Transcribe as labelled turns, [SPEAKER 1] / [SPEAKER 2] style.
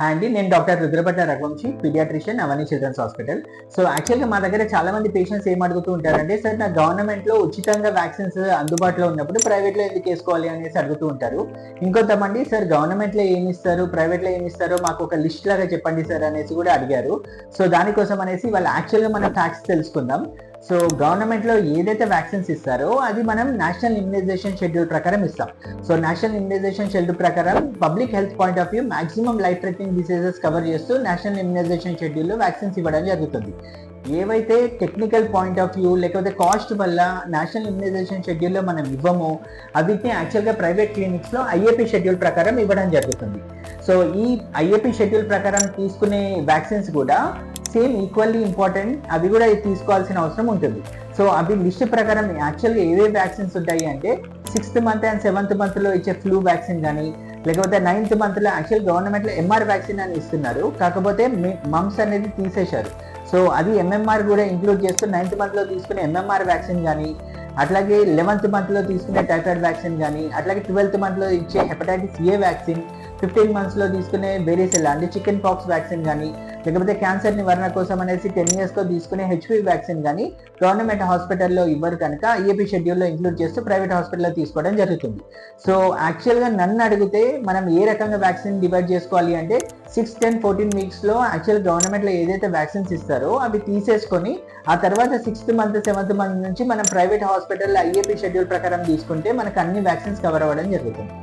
[SPEAKER 1] Hi అండి. నేను doctor Rudrapatla Raghuvamshi paediatrician Avani children's hospital. So యాక్చువల్గా మా దగ్గర చాలా మంది పేషెంట్స్ ఏం అడుగుతూ ఉంటారంటే సార్ నా గవర్నమెంట్లో ఉచితంగా వ్యాక్సిన్స్ అందుబాటులో ఉన్నప్పుడు ప్రైవేట్లో ఎందుకు వేసుకోవాలి? అనేసి అడుగుతూ ఉంటారు. ఇంకొంతమంది సార్ గవర్నమెంట్లో ఏమి ఇస్తారు? ప్రైవేట్లో ఏమి ఇస్తారో మాకు ఒక లిస్ట్ లాగా చెప్పండి సార్ అనేసి కూడా అడిగారు. సో దానికోసం అనేసి వాళ్ళు యాక్చువల్గా మనం ఫ్యాక్ట్స్ తెలుసుకుందాం. సో గవర్నమెంట్లో ఏదైతే వ్యాక్సిన్స్ ఇస్తారో అది మనం నేషనల్ ఇమ్యునైజేషన్ షెడ్యూల్ ప్రకారం ఇస్తాం. సో నేషనల్ ఇమ్యునైజేషన్ షెడ్యూల్ ప్రకారం public health point of view maximum life threatening diseases cover చేస్తూ నేషనల్ ఇమ్యునైజేషన్ షెడ్యూల్లో వ్యాక్సిన్స్ ఇవ్వడం జరుగుతుంది. ఏవైతే టెక్నికల్ పాయింట్ ఆఫ్ వ్యూ లేకపోతే కాస్ట్ వల్ల నేషనల్ ఇమ్యునైజేషన్ షెడ్యూల్లో మనం ఇవ్వమో అవిటిని యాక్చువల్గా ప్రైవేట్ క్లినిక్స్లో ఐఏపీ షెడ్యూల్ ప్రకారం ఇవ్వడం జరుగుతుంది. సో ఈ ఐఏపీ షెడ్యూల్ ప్రకారం తీసుకునే వ్యాక్సిన్స్ కూడా సేమ్ ఈక్వల్లీ ఇంపార్టెంట్ అవి కూడా తీసుకోవాల్సిన అవసరం ఉంటుంది. సో అవి లిస్ట్ ప్రకారం యాక్చువల్గా ఏవే వ్యాక్సిన్స్ ఉంటాయి అంటే సిక్స్త్ మంత్ అండ్ సెవెంత్ మంత్లో ఇచ్చే ఫ్లూ వ్యాక్సిన్ కానీ లేకపోతే నైన్త్ మంత్లో యాక్చువల్ గవర్నమెంట్లో ఎంఆర్ వ్యాక్సిన్ అని ఇస్తున్నారు. కాకపోతే మమ్స్ అనేది తీసేశారు. సో అది ఎంఎంఆర్ కూడా ఇంక్లూడ్ చేస్తూ నైన్త్ మంత్లో తీసుకునే ఎంఎంఆర్ వ్యాక్సిన్ కానీ అట్లాగే లెవెన్త్ మంత్లో తీసుకునే టైఫాయిడ్ వ్యాక్సిన్ కానీ అట్లాగే ట్వెల్త్ మంత్లో ఇచ్చే హెపటైటిస్ ఏ వ్యాక్సిన్ ఫిఫ్టీన్ మంత్స్లో తీసుకునే వేరియస్ అంటే చికెన్ పాక్స్ వ్యాక్సిన్ కానీ లేకపోతే క్యాన్సర్ నివారణ కోసం అనేసి టెన్ ఇయర్స్తో తీసుకునే హెచ్పి వ్యాక్సిన్ కానీ గవర్నమెంట్ హాస్పిటల్లో ఇవ్వరు కనుక ఐఏపీ షెడ్యూల్లో ఇంక్లూడ్ చేస్తూ ప్రైవేట్ హాస్పిటల్లో తీసుకోవడం జరుగుతుంది. సో యాక్చువల్గా నన్ను అడిగితే మనం ఏ రకంగా వ్యాక్సిన్ డివైడ్ చేసుకోవాలి అంటే సిక్స్ టెన్ ఫోర్టీన్ వీక్స్లో యాక్చువల్ గవర్నమెంట్లో ఏదైతే వ్యాక్సిన్స్ ఇస్తారో అవి తీసేసుకొని ఆ తర్వాత సిక్స్త్ మంత్ సెవెంత్ మంత్ నుంచి మనం ప్రైవేట్ హాస్పిటల్లో ఐఏపీ షెడ్యూల్ ప్రకారం తీసుకుంటే మనకు అన్ని వ్యాక్సిన్స్ కవర్ అవ్వడం జరుగుతుంది.